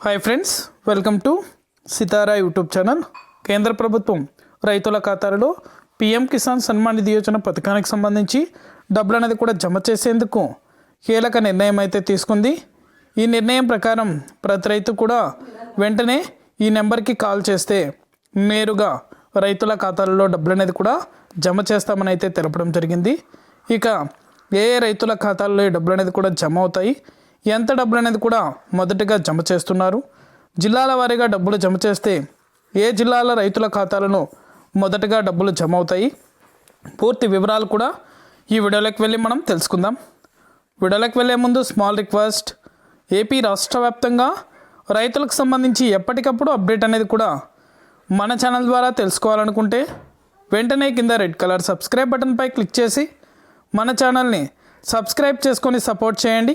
Hi friends welcome to Sitara YouTube channel కేంద్ర ప్రభుత్వం రైతుల ఖాతాలలో పిఎం కిసాన్ సన్మాన్ నిధి యోజన పథకానికి సంబంధించి డబ్బులు అనేది కూడా జమ చేసేందుకు కీలక నిర్ణయం అయితే తీసుకుంది ఈ నిర్ణయం ప్రకారం ప్రతి రైతు కూడా వెంటనే ఈ నెంబర్కి కాల్ చేస్తే నేరుగా రైతుల ఖాతాలలో డబ్బులు అనేది కూడా జమ చేస్తామని అయితే తెలపడం జరిగింది ఇక ఏ ఏ రైతుల ఖాతాల్లో ఈ డబ్బులు అనేది కూడా జమ అవుతాయి ఎంత డబ్బులు అనేది కూడా మొదటగా జమ చేస్తున్నారు. జిల్లాల వారీగా డబ్బులు జమ చేస్తే ఏ జిల్లాల రైతుల ఖాతాలను మొదటగా డబ్బులు జమ అవుతాయి? పూర్తి వివరాలు కూడా ఈ వీడియోలోకి వెళ్ళి మనం తెలుసుకుందాం. వీడియోలోకి వెళ్ళే ముందు స్మాల్ రిక్వెస్ట్ ఏపీ రాష్ట్ర వ్యాప్తంగా రైతులకు సంబంధించి ఎప్పటికప్పుడు అప్డేట్ అనేది కూడా మన ఛానల్ ద్వారా తెలుసుకోవాలనుకుంటే వెంటనే కింద రెడ్ కలర్ సబ్స్క్రైబ్ బటన్పై క్లిక్ చేసి మన ఛానల్ని సబ్స్క్రైబ్ చేసుకొని సపోర్ట్ చేయండి.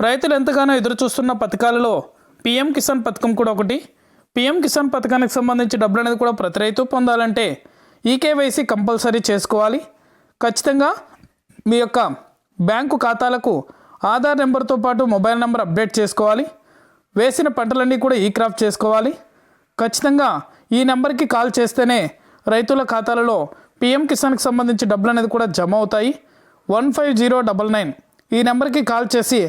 రైతులు ఎంతగానో ఎదురుచూస్తున్న పథకాలలో పిఎం కిసాన్ పథకం కూడా ఒకటి. పిఎం కిసాన్ పథకానికి సంబంధించి డబ్బులు అనేది కూడా ప్రతి రైతు పొందాలంటే ఈకేవైసీ కంపల్సరీ చేసుకోవాలి. ఖచ్చితంగా మీ యొక్క బ్యాంకు ఖాతాలకు ఆధార్ నెంబర్తో పాటు మొబైల్ నెంబర్ అప్డేట్ చేసుకోవాలి. వేసిన పంటలన్నీ కూడా ఈ క్రాఫ్ట్ చేసుకోవాలి. ఖచ్చితంగా ఈ నెంబర్కి కాల్ చేస్తేనే రైతుల ఖాతాలలో పిఎం కిసాన్కి సంబంధించి డబ్బులు అనేది కూడా జమ అవుతాయి. One five zero double nine ఈ నెంబర్కి కాల్ చేసి